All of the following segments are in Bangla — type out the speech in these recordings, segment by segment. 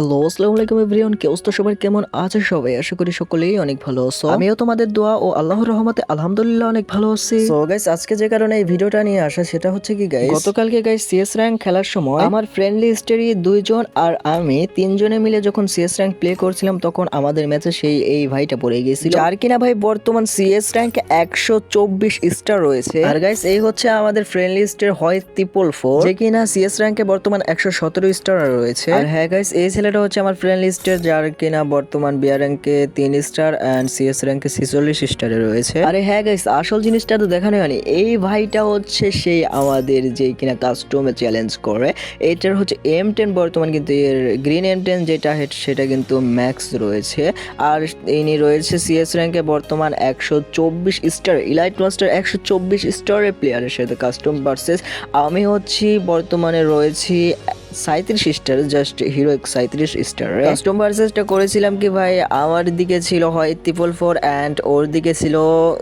হ্যালো আসসালামু আলাইকুম এভরিওয়ান কে অবস্থা সবার? কেমন আছে সবাই? আশা করি সকলেই অনেক ভালো আছো। আমিও তোমাদের দোয়া ও আল্লাহর রহমতে আলহামদুলিল্লাহ অনেক ভালো আছি। সো গাইস আজকে যে কারণে এই ভিডিওটা নিয়ে আসা সেটা হচ্ছে কি গাইস গতকালকে গাইস সিএস র্যাঙ্ক খেলার সময় আমার ফ্রেন্ড লিস্টেরই দুইজন আর আমি তিনজনে মিলে যখন সিএস র্যাঙ্ক প্লে করছিলাম তখন আমাদের ম্যাচে সেই এই ভাইটা পড়ে গিয়েছিল আর কিনা ভাই বর্তমান সিএস র্যাঙ্ক একশো চব্বিশ স্টার রয়েছে। আর গাইস এই হচ্ছে আমাদের ফ্রেন্ড লিস্টের হয় ত্রিপল ফোর যে কিনা সিএস র্যাঙ্কে বর্তমান একশো সতেরো স্টার রয়েছে। আর হ্যাঁ গাইস এই ছেলেটা হচ্ছে আমার ফ্রেন্ড লিস্টের যার কিনা বর্তমান বিয়ার র্যাঙ্কে তিন স্টার অ্যান্ড সিএস র্যাঙ্কে ছিচল্লিশ স্টারে রয়েছে। আরে হ্যাঁ গাইস আসল জিনিসটা তো দেখানো হয়নি। এই ভাইটা হচ্ছে সেই আমাদের যে কিনা কাস্টমে চ্যালেঞ্জ করে। এটার হচ্ছে এম টেন বর্তমান, কিন্তু এর গ্রিন এম টেন যেটা হেড সেটা কিন্তু ম্যাক্স রয়েছে। আর ইনি রয়েছে সিএস র্যাঙ্কে বর্তমান একশো চব্বিশ স্টার ইলাইট মাস্টার একশো চব্বিশ স্টারের প্লেয়ারের সাথে কাস্টম ভার্সেস আমি হচ্ছি বর্তমানে রয়েছি সাঁত্রিশ স্টার জাস্ট হিরো সাঁত্রিশ স্টার কাস্টম ভার্সেসটা করেছিলাম কি ভাই? আমার দিকে ছিল হয় ট্রিপল ফোর অ্যান্ড ওর দিকে ছিল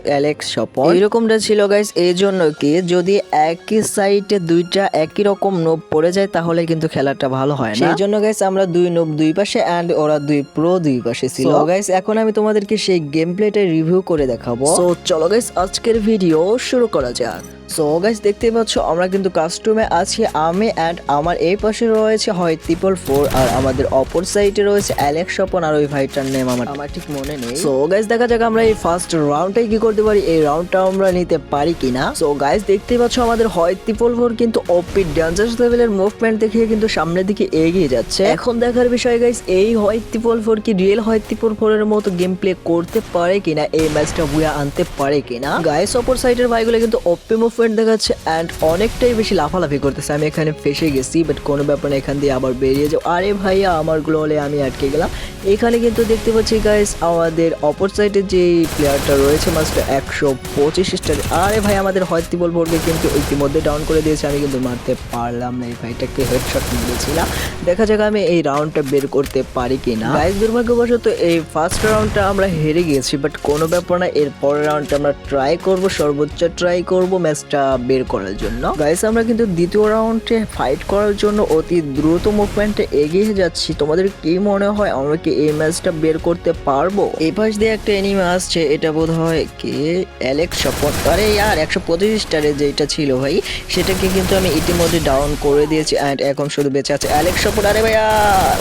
অ্যালেক্স শপন এরকমটা ছিল গাইস এই জন্য কি যদি একই সাইটে দুইটা একই রকম নোব পড়ে যায় তাহলে কিন্তু খেলাটা ভালো হয় না। সেই জন্য গাইস আমরা দুই নোব দুই পাশে অ্যান্ড ওরা দুই প্রো দুই পাশে ছিল। গাইস এখন আমি তোমাদেরকে সেই গেম প্লেটা রিভিউ করে দেখাবো। সো চলো গাইস আজকের ভিডিও শুরু করা যাক। সো গাইস দেখতেই পাচ্ছ আমরা কিন্তু কাস্টমে আছি আমি অ্যান্ড আমার এই পাশে রয়েছে হয় ট্রিপল ফোর আর আমাদের অপর সাইডে রয়েছে অ্যালেক্স স্বপন আর ওই ভাইটার নেম আমার আমার ঠিক মনে নেই। সো গাইস দেখা যাক আমরা এই ফার্স্ট রাউন্ডটাই কি করতে পারি এই রাউন্ডটা আমরা নিতে পারি কিনা। সো গাইস দেখতেই পাচ্ছ আমাদের হয় ট্রিপল ফোর কিন্তু অপি ডেঞ্জারাস লেভেলের মুভমেন্ট দেখিয়ে কিন্তু সামনের দিকে এগিয়ে যাচ্ছে। এখন দেখার বিষয় গাইস এই হয় ট্রিপল ফোর কি রিয়েল হয় ট্রিপল ফোরের মতো গেম প্লে করতে পারে কিনা এই ম্যাচটা বুয়া আনতে পারে কিনা। গাইস অপর সাইডের ভাইগুলো কিন্তু অপি মুভমেন্ট দেখাচ্ছে অ্যান্ড অনেকটাই বেশি লাফালাফি করতেছে। আমি এখানে ফেসে গেছি বাট কোনো ব্যাপার না, এখান দিয়ে আবার বেরিয়ে যাও। আরে ভাইয়া, আমার গ্লোলে আমি আটকে গেলাম। এখানে কিন্তু দেখতে পাচ্ছি গাইস আমাদের অপর সাইডে যে প্লেয়ারটা রয়েছে মাস্টার একশো পঁচিশ স্টার আরে ভাই, আমাদের হয়তো বলব কিন্তু ইতিমধ্যে ডাউন করে দিয়েছে। আমি কিন্তু মারতে পারলাম না এই ভাইটাকে হেডশট মেরেছিলাম। দেখা যাক আমি এই রাউন্ডটা বের করতে পারি কি না গাইস দুর্ভাগ্যবশত এই ফার্স্ট রাউন্ডটা আমরা হেরে গিয়েছি বাট কোনো ব্যাপার না, এর পরের রাউন্ডটা আমরা ট্রাই করব, সর্বোচ্চ ট্রাই করব ম্যাচটা বের করার জন্য। গাইস আমরা কিন্তু দ্বিতীয় রাউন্ডে ফাইট করার জন্য অতি দ্রুত মুভমেন্টে এগিয়ে যাচ্ছি। তোমাদের কি মনে হয়, আমরা কি এই ম্যাচটা বের করতে পারব। এই পাশ দিয়ে একটা এনিমে আসছে, এটা বোধ হয় কি? অ্যালেক্স শপথ আরে ইয়ার একশো পঁচিশ স্টারে যেটা ছিল ভাই, সেটাকে কিন্তু আমি ইতিমধ্যে ডাউন করে দিয়েছি অ্যান্ড এখন শুধু বেঁচে আছে অ্যালেক্স শপথ আরে ভাইয়া,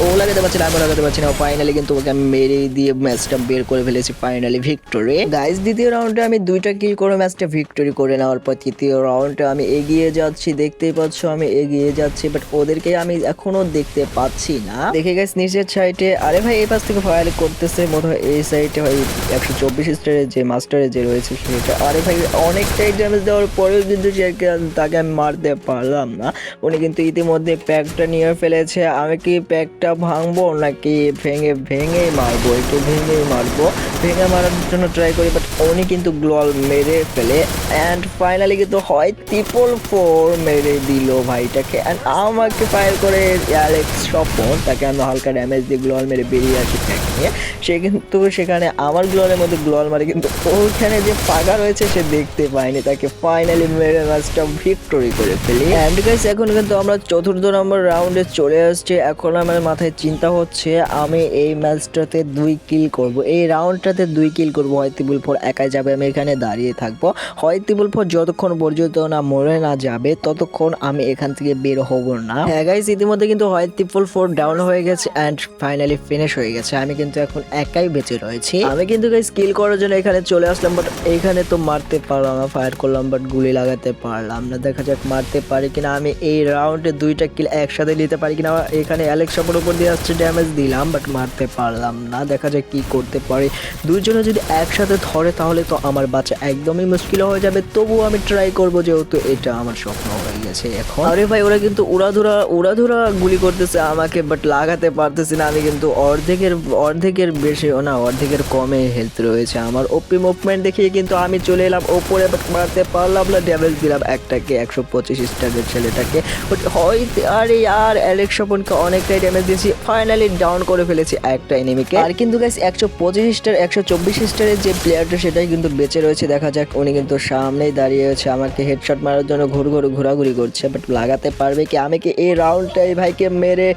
ও লাগাতে পারছি না আমি লাগাতে পারছি না। ফাইনালি কিন্তু ওকে আমি মেরে দিয়ে ম্যাচটা বের করে ফেলেছি ফাইনালি ভিক্টোরি গাইস দ্বিতীয় রাউন্ডে আমি দুইটা কিল করে ম্যাচটা ভিক্টোরি করে নেওয়ার পর তৃতীয় রাউন্ডে আমি এগিয়ে যাচ্ছি, দেখতেই পাচ্ছ আমি এগিয়ে যাচ্ছি বাট ওদেরকে আমি এখনও দেখতে পাচ্ছি না। দেখে গেছি নিচের সাইডে আরে ভাই এই পাশ থেকে ফায়ার করতেছে মনে হয় এই সাইডে ভাই একশো চব্বিশ স্টারের যে মাস্টারের যে রয়েছে সেটা। আরে ভাই, অনেকটাই ড্যামেজ দেওয়ার পরেও কিন্তু সে তাকে আমি মারতে পারলাম না। উনি কিন্তু ইতিমধ্যে প্যাকটা নিয়ে ফেলেছে। আমি কি প্যাকটা ভাঙবো নাকি ভেঙে ভেঙে মারবো? একটু ভেঙেই মারবো। ভেঙে মারার জন্য ট্রাই করি বাট উনি কিন্তু গ্লোয়াল মেরে ফেলে। অ্যান্ড ফাইনালি কিন্তু হয় ট্রিপল ফোর মেরে দিল ভাইটাকে। অ্যান্ড আমাকে ফায়ার করে অ্যালেক্স স্বপন, তাকে আমি হালকা ড্যামেজ দিয়ে গ্লোয়াল মেরে বেরিয়ে আসি প্যাক নিয়ে, সে কিন্তু সেখানে আমার গ্লোয়ালের মধ্যে গ্লোয়াল মারে, কিন্তু ওখানে যে ফাঁকা রয়েছে সে দেখতে পায়নি, তাকে ফাইনালি মেরে ম্যাচটা ভিক্টোরি করে ফেলি। অ্যান্ড গাইস এখন কিন্তু আমরা চতুর্থ নম্বর রাউন্ডে চলে আসছে। এখন আমার মাথায় চিন্তা হচ্ছে, আমি এই ম্যাচটাতে দুই কিল করব। এই রাউন্ডটাতে দুই কিল করব, হয় ত্রিপুল ফোর একাই যাবে, আমি এখানে দাঁড়িয়ে থাকব। হয় ত্রিপুল ফোর যতক্ষণ পর্যন্ত না মরে না যাবে, ততক্ষণ আমি এখান থেকে বের হব না। হ্যাঁ গাইস ইতিমধ্যে কিন্তু হয় ত্রিপুল ফোর ডাউন হয়ে গেছে অ্যান্ড ফাইনালি ফিনিশ হয়ে গেছে। আমি কিন্তু এখন একাই বেঁচে রয়েছি। আমি কিন্তু গাইস কিল করার জন্য এখানে চলে আসলাম বাট এখানে তো মারতে পারলাম না ফায়ার করলাম বাট গুলি লাগাতে পারলাম না। দেখা যাক মারতে পারি কিনা। আমি এই রাউন্ডে দুইটা কিল একসাথে নিতে পারি কিনা। এখানে অ্যালেক্স শপের উপর দিয়ে আসছে ড্যামেজ দিলাম বাট মারতে পারলাম না। দেখা যাক কি করতে পারি। দুইজনে যদি একসাথে ধরে, তাহলে তো আমার বাচ্চা একদমই মুশকিল হয়ে যাবে। তবুও আমি ট্রাই করব, যেহেতু এটা আমার স্বপ্ন হয়ে গেছে এখন। আরে ভাই, ওরা কিন্তু উড়াধুরা উড়াধুরা গুলি করতেছে আমাকে বাট লাগাতে পারতেছি না। আমি কিন্তু অর্ধেক অর্ধেকের অর্ধেকের বেশি না, অর্ধেকের কমে হেলথ রয়েছে। আমার ওপি মুভমেন্ট দেখিয়ে কিন্তু আমি চলে এলাম ওপরে মারতে পারলাম না। ড্যামেজ দিলাম একটাকে একশো পঁচিশ স্টারের ছেলেটাকে। হয়তো, আরে আর অ্যালেক্স স্বপনকে অনেকটাই ড্যামেজ দিয়েছি। ফাইনালি ডাউন করে ফেলেছি একটা এনিমিকে আর কিন্তু গাইস একশো পঁচিশ স্টার একশো চব্বিশ স্টারের যে প্লেয়ারটা সেটাই কিন্তু বেঁচে রয়েছে। দেখা যাক, উনি কিন্তু সামনেই দাঁড়িয়ে আছে। আমাকে হেডশট মারার জন্য ঘুর ঘুর ঘোরাঘুরি করছে। বাট লাগাতে পারবে কি? আমি কি এই রাউন্ডটাই ভাইকে মেরে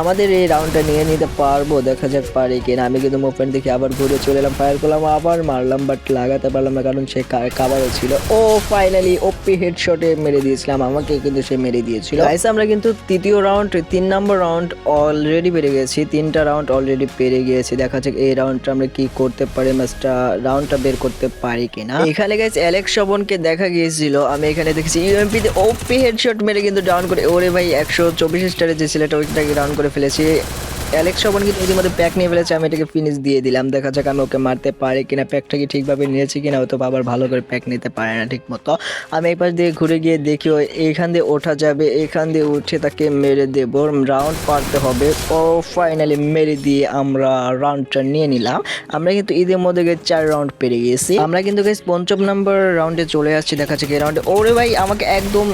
আমাদের এই রাউন্ডটা নিয়ে নিতে পারব? দেখা যাক পারি কিনা। আমি কিন্তু মুভমেন্ট দেখে আবার ঘুরে চলে এলাম ফায়ার করলাম, আবার মারলাম বাট লাগাতে পারলাম না, কারণ সে কাবারও ছিল। ও ফাইনালি ওপি হেডশটে মেরে দিয়েছিলাম, আমাকে কিন্তু সে মেরে দিয়েছিল। আমরা কিন্তু তৃতীয় রাউন্ড তিন নম্বর রাউন্ড অলরেডি পেরে গেছি। তিনটা রাউন্ড অলরেডি পেরে গিয়েছি। দেখা যাক এই রাউন্ডটা আমরা কি করতে পারি ম্যাচটা রাউন্ডটা বের করতে পারি কিনা। এখানে গাইস অ্যালেক্স শবনকে দেখা গিয়েছিল। আমি এখানে দেখেছি ইউএমপি তে ওপি হেডশট মেরে কিন্তু ডাউন করে ওরে ভাই, একশো চব্বিশ স্টারের যে ছেলেটা, ওইটাকে ডাউন করে ফেলেছি। অ্যালেক্স শবন কিন্তু ইতিমধ্যে প্যাক নিয়ে ফেলেছে। আমি এটাকে ফিনিশ দিয়ে দিলাম। দেখা যাক আমি ওকে মারতে পারি কিনা। প্যাকটা কি ঠিকভাবে নিয়েছি কিনা, হয়তো আবার ভালো করে প্যাক নিতে পারে না ঠিক মতো আমি এই পাশ দিয়ে ঘুরে গিয়ে দেখি ও এইখান দিয়ে ওঠা যাবে এখান দিয়ে উঠে তাকে মেরে দেবো। রাউন্ড পারতে হবে। ও ফাইনালি মেরে দিয়ে আমরা রাউন্ডটা নিয়ে নিলাম। আমরা কিন্তু ঈদের মধ্যে গিয়ে চার রাউন্ড পেরে গিয়েছি। আমরা কিন্তু guys পঞ্চম নাম্বার রাউন্ডে চলে আসছি। দেখা যাচ্ছে এই রাউন্ডে ওরে ভাই, আমাকে একদম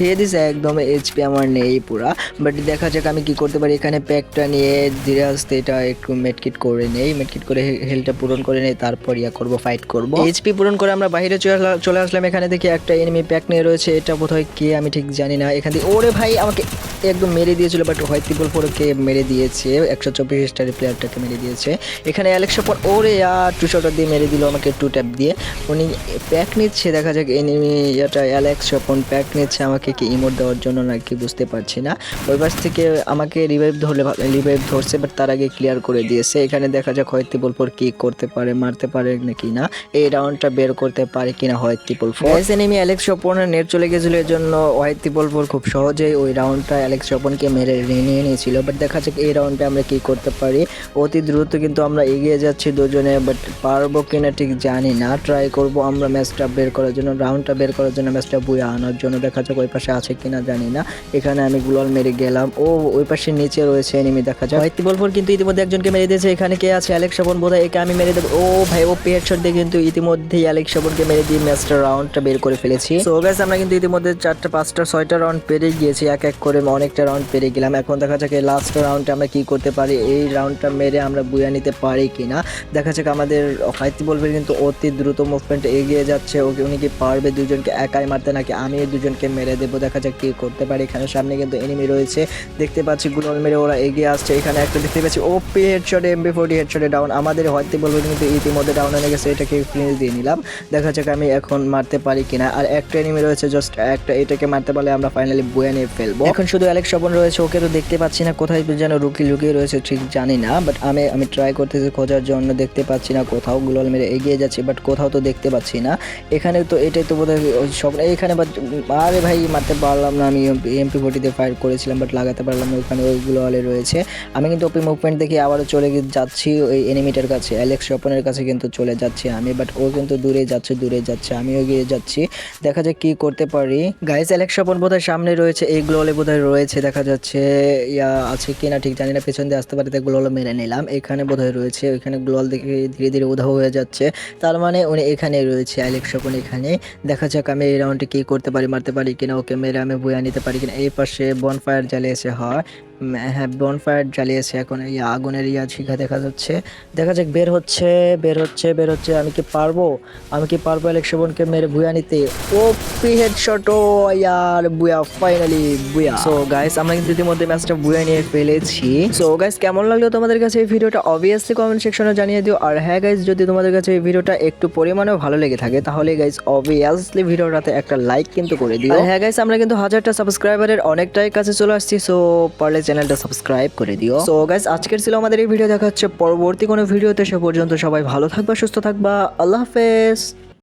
খেয়ে দিছে, একদম এইচপি আমার নেই পুরা। বাট দেখা যাক আমি কি করতে পারি, এখানে প্যাকটা নিয়ে ধীরে আসতে এটা একটু মেটকিট করে নেই মেটকিট করে হেলটা পূরণ করে নেই, তারপর ইয়া করব ফাইট করব। এইচপি পূরণ করে আমরা বাইরে চলে আসলা- চলে আসলাম, এখানে দেখি একটা এনিমি প্যাক নিয়ে রয়েছে, এটা বোধহয় কে আমি ঠিক জানি না। এখান থেকে ওরে ভাই, আমাকে একদম মেরে দিয়েছিল বাট হোয়াইট পিপল ফোর কে মেরে দিয়েছে, একশো চব্বিশ স্টারের প্লেয়ারটাকে মেরে দিয়েছে। এখানে অ্যালেক্সা পর ওরে আর টু শটার দিয়ে মেরে দিল আমাকে টু ট্যাপ দিয়ে। উনি প্যাক নিচ্ছে, দেখা যাক এনিমি এটা অ্যালেক্স স্বপন প্যাক নিচ্ছে, আমাকে কি ইমোট দেওয়ার জন্য নাকি বুঝতে পারছি না। ওই পাশ থেকে আমাকে রিভাইভ ধরলে রিভাইভ ধরছে বাট তার আগে ক্লিয়ার করে দিয়েছে। এখানে দেখা যাক হোয়াইট পিপল ফোর কি করতে পারে, মারতে পারে নাকি না। এই রাউন্ডটা বের করতে পারে কিনা white people four enemy Alex স্বপনের net চলে গেছিল, এর জন্য হোয়াইট পিপল ফোর খুব সহজেই ওই রাউন্ডটা অ্যালেক্স স্বপনকে মেরে নিয়ে নিয়েছিল। বাট দেখা যাক এই রাউন্ডে আমরা কি করতে পারি। অতি দ্রুত কিন্তু আমরা এগিয়ে যাচ্ছি দুজনে বাট পারব কিনা ঠিক জানি না। ট্রাই করব আমরা ম্যাচটা বের করার জন্য রাউন্ডটা বের করার জন্য ম্যাচটা বুয়ে আনার জন্য। দেখা যাক ওই পাশে আছে কিনা জানি না। এখানে আমি গুলাল মেরে গেলাম। ও, ওই পাশে নিচে রয়েছে এনিমি দেখা হোয়াইট পিপল ফোর কিন্তু ইতিমধ্যে একজনকে মেরে দিয়েছে। এখানে কে আছে? অ্যালেক্স শপন বোধহয় একে আমি মেরে দেবো। ও, ভাই, ও পেয়ার শট দিয়ে কিন্তু ইতিমধ্যেই অ্যালেক্স শপনকে মেরে দিয়ে ম্যাচটা রাউন্ডটা বের করে ফেলেছি। সো গাইস আমরা কিন্তু ইতিমধ্যে চারটা, পাঁচটা, ছয়টা রাউন্ড পেরে গিয়েছি। এক এক করে অনেকটা রাউন্ড পেরে গেলাম। এখন দেখা যাক এই লাস্ট রাউন্ডে আমরা কি করতে পারি। এই রাউন্ডটা মেরে আমরা বুয়া নিতে পারি কিনা। দেখা যাক আমাদের হাইতি বলবে কিন্তু অতি দ্রুত মুভমেন্ট এগিয়ে যাচ্ছে। ওকে উনি কি পারবে দুজনকে একাই মারতে, নাকি আমি দুজনকে মেরে দেবো? দেখা যাক কি করতে পারি। এখানে সামনে কিন্তু এনিমি রয়েছে। দেখতে পাচ্ছি গুলোল মেরে ওরা এগিয়ে আসছে। এখানে একটা দেখতে পাচ্ছি ওপি হেডশটে এমবি ফোর্টি হেডশটে ডাউন আমাদের হয়তো বলব কিন্তু ইতিমধ্যে ডাউন হয়ে গেছে। এটাকে ফিনিশ দিয়ে নিলাম। দেখা যাক আমি এখন মারতে পারি কিনা। আর একটা এনিমি রয়েছে জাস্ট একটা, এটাকে মারতে পারলে আমরা ফাইনালি বয়ে নিয়ে ফেলব। এখন শুধু অ্যালেক্স স্বপন রয়েছে, ওকে তো দেখতে পাচ্ছি না। কোথায় যেন রুকি লুকিয়ে রয়েছে, ঠিক জানি না। বাট আমি আমি ট্রাই করতেছি খোঁজার জন্য, দেখতে পাচ্ছি না কোথাও গুলোল মেরে এগিয়ে যাচ্ছে। বাট কোথাও তো দেখতে পাচ্ছি না। এখানে তো, এটাই তো বোধহয় সব এখানে বাট আরে ভাই মারতে পারলাম না, আমি এমপি ফোর্টিতে ফায়ার করেছিলাম বাট লাগাতে পারলাম না ওখানে ওইগুলো ওয়ালে রয়েছে। আমি কিন্তু ওপি মুভমেন্ট দেখে আবারও চলে যাচ্ছি ওই এনিমিটার কাছে অ্যালেক্স স্বপনের কাছে কিন্তু চলে যাচ্ছি আমি বাট ও কিন্তু দূরে যাচ্ছে দূরে যাচ্ছে, আমিও গিয়ে যাচ্ছি। দেখা যাক কি করতে পারি। গাইস অ্যালেক্স স্বপন বোধহয় সামনে রয়েছে, এই গ্লোলে বোধহয় রয়েছে, দেখা যাচ্ছে, ইয়া, আছে কিনা ঠিক জানি না, পেছন দিয়ে আসতে পারে, তাই গ্লোল মেরে নিলাম। এখানে বোধহয় রয়েছে, ওইখানে গ্লোল দেখে ধীরে ধীরে উধাও হয়ে যাচ্ছে। তার মানে উনি এখানে রয়েছে অ্যালেক্স স্বপন এখানে দেখা যাক আমি এই রাউন্ডে কি করতে পারি, মারতে পারি কিনা ওকে মেরে আমি বয়ে নিতে পারি কিনা। এই পাশে বনফায়ার জ্বালিয়েছে হয়। হ্যাঁ বন ফায়ার জ্বালিয়েছে এখন এই আগুনের ইয়া শিখা দেখা যাচ্ছে। দেখা যাক বের হচ্ছে বের হচ্ছে বের হচ্ছে। আমি কি পারব? আমি কি পারব অ্যালেক্স বোনকে মেরে বুয়া নিতে? ও পি হেডশট ও ইয়ার বুয়া ফাইনালি বুয়া সো গাইস আমরা কিন্তু ইতিমধ্যে ম্যাচটা বুয়া নিয়ে ফেলেছি। সো গাইস কেমন লাগল তোমাদের কাছে এই ভিডিওটা? অবভিয়াসলি কমেন্ট সেকশনে জানিয়ে দিও। আর হ্যাঁ গাইস যদি তোমাদের কাছে এই ভিডিওটা একটু পরিমাণেও ভালো লেগে থাকে তাহলে গাইস অবভিয়াসলি ভিডিওটাতে একটা লাইক কিন্তু করে দিও। আর হ্যাঁ গাইস আমরা কিন্তু হাজারটা সাবস্ক্রাইবারের অনেকটাই কাছে চলে আসছি। সো পারলে চ্যানেলটা সাবস্ক্রাইব করে দিও। সো গাইস আজকের ছিল আমাদের এই ভিডিও দেখা হচ্ছে পরবর্তী কোনো ভিডিওতে সে পর্যন্ত সবাই ভালো থাকবা, সুস্থ থাকবা। আল্লাহ হাফেজ।